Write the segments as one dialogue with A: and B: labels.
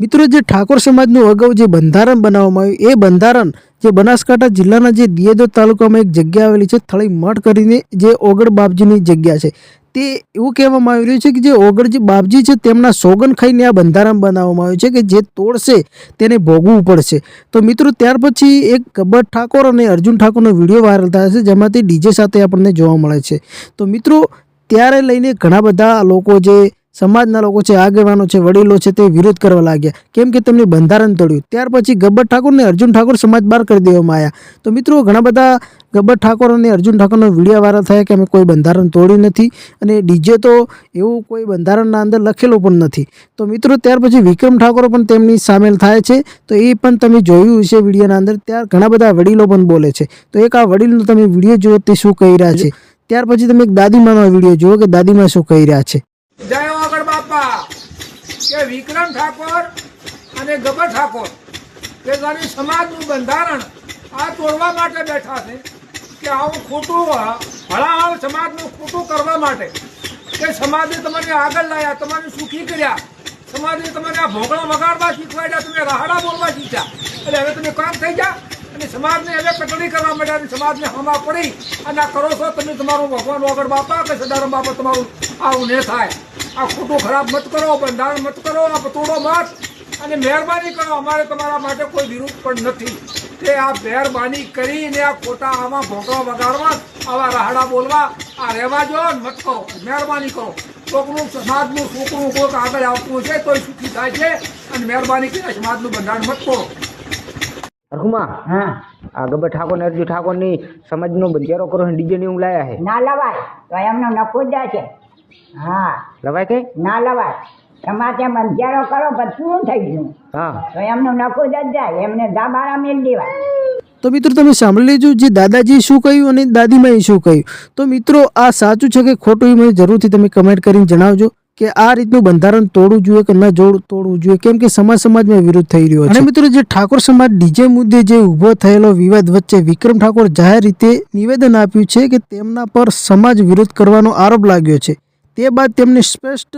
A: મિત્રો, જે ઠાકોર સમાજનું અગાઉ જે બંધારણ બનાવવામાં આવ્યું, એ બંધારણ જે બનાસકાંઠા જિલ્લાના જે દિયેદો તાલુકામાં એક જગ્યા આવેલી છે, થળી મઠ કરીને જે ઓગળ બાપજીની જગ્યા છે. તે એવું કહેવામાં આવી રહ્યું છે કે જે ઓગળ જે બાપજી છે, તેમના સોગન ખાઈને આ બંધારણ બનાવવામાં આવ્યું છે કે જે તોડશે તેને ભોગવવું પડશે. તો મિત્રો, ત્યાર પછી એક ગબ્બર ઠાકોર અને અર્જુન ઠાકોરનો વીડિયો વાયરલ થાય છે, જેમાંથી ડીજે સાથે આપણને જોવા મળે છે. તો મિત્રો, ત્યારે લઈને ઘણા બધા લોકો જે સમાજના લોકો છે, આગેવાનો છે, વડીલો છે તે વિરોધ કરવા લાગ્યા. કેમ કે તેમણે બંધારણ તોડ્યું. ત્યાર પછી ગબ્બર ઠાકોરને અર્જુન ઠાકોર સમાજ બહાર કરી દેવામાં આવ્યા. તો મિત્રો, ઘણા બધા ગબ્બર ઠાકોર અને અર્જુન ઠાકોરનો વીડિયો વાયરલ થયા કે અમે કોઈ બંધારણ તોડ્યું નથી અને ડીજે તો એવું કોઈ બંધારણના અંદર લખેલું પણ નથી. તો મિત્રો, ત્યાર પછી વિક્રમ ઠાકોર પણ તેમની સામેલ થાય છે. તો એ પણ તમે જોયું હશે વિડીયોના અંદર. ત્યાર ઘણા બધા વડીલો પણ બોલે છે. તો એક આ વડીલનો તમે વીડિયો જુઓ તે શું કહી રહ્યા છે. ત્યાર પછી તમે એક દાદીમાનો વીડિયો જુઓ કે દાદીમા શું કહી રહ્યા છે.
B: જય આગળ બાપા. કે વિક્રમ ઠાકોર અને ગબર ઠાકોર, કે જાણે સમાજનું બંધારણ આ તોડવા માટે બેઠા છે, કે આવું ખોટું હળાહળ સમાજનું ખોટું કરવા માટે. કે સમાજે તમારે આગળ લાયા, તમારે સુખી કર્યા. સમાજે તમારે આ ભોગળા વગાડવા શીખવાડ્યા, તમે રાહડા બોલવા શીખ્યા. એટલે હવે તમે કામ થઈ ગયા અને સમાજને હવે કટડી કરવા માંડ્યા સમાજને હમા પડી. અને આ કરો છો, તમે તમારું ભગવાન વગર બાપા, કે સદારામ બાપા તમારું આવું ને થાય. આ ખોટું ખરાબ મત કરો બંધારણ મત કરો આ તોડો મત અને મહેરબાની કરો. અમારે તમારા માટે કોઈ વિરોધ પણ નથી. કે આ મહેરબાની કરીને આ ખોટા આમાં ભોગવા વગાડવા આવા રાહડા બોલવા આ રહેવા જો મત કરો. મહેરબાની કરો. કોકનું સમાજનું છોકરું કોઈક આગળ આવતું છે તોય સુખી થાય છે અને મહેરબાની કરીને સમાજનું બંધારણ મત કરો
C: હરખુમાં
D: હા.
C: આ ઠાકોર અરજુ ઠાકોરની ઠાકોરની સમાજ નો બંધિયારો કરો ડીજે ની હું લાયા હે.
D: ના લવાય તો એમનો નફો જ છે. હા.
C: લવાય કે
D: ના લવાય. તમારે બંધિયારો કરો પછી પૂરું થઈ ગયું.
C: હા.
D: તો એમનું નફો જ જાય. એમને દાબારા મેળ દેવાય.
A: તો મિત્રો તમે સાંભળી લેજો જે દાદાજીએ શું કહ્યું અને દાદીમાએ શું કહ્યું. તો મિત્રો આ સાચું છે કે ખોટું એ મને જરૂરથી તમે કમેન્ટ કરીને જણાવજો કે આ રીતનું બંધારણ તોડવું જોઈએ કે ન જોડ તોડવું જોઈએ? કેમ કે સમાજ સમાજમાં વિરોધ થઈ રહ્યો છે. અને મિત્રો જે ઠાકોર સમાજ ડીજે મુદ્દે જે ઊભો થયેલો વિવાદ વચ્ચે વિક્રમ ઠાકોર જાહેર રીતે નિવેદન આપ્યું છે કે તેમના પર સમાજ વિરોધ કરવાનો આરોપ લાગ્યો છે. તે બાદ તેમણે સ્પષ્ટ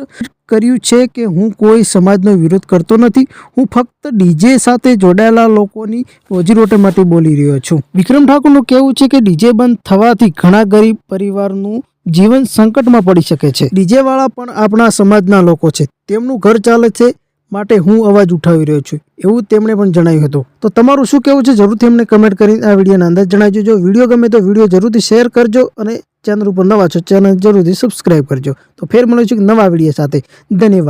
A: કર્યું છે કે હું કોઈ સમાજનો વિરોધ કરતો નથી. હું ફક્ત ડીજે સાથે જોડાયેલા લોકોની રોજીરોટી માટે બોલી રહ્યો છું. વિક્રમ ઠાકોરનું કહેવું છે કે ડીજે બંધ થવાથી ઘણા ગરીબ પરિવારનું જીવન સંકટમાં પડી શકે છે. ડીજેવાળા પણ આપણા સમાજના લોકો છે. તેમનું ઘર ચાલે છે માટે હું અવાજ ઉઠાવી રહ્યો છું. એવું તેમણે પણ જણાવ્યું હતું. તો તમારું શું કહેવું છે? જરૂરથી અમને કમેન્ટ કરીને આ વિડીયોના અંદર જણાવજો. જો વીડિયો ગમે તો વીડિયો જરૂરથી શેર કરજો અને ચેનલ ઉપર નવા છો, ચેનલ જરૂરથી સબસ્ક્રાઈબ કરજો. તો ફેર મળ્યું છે નવા વીડિયો સાથે. ધન્યવાદ.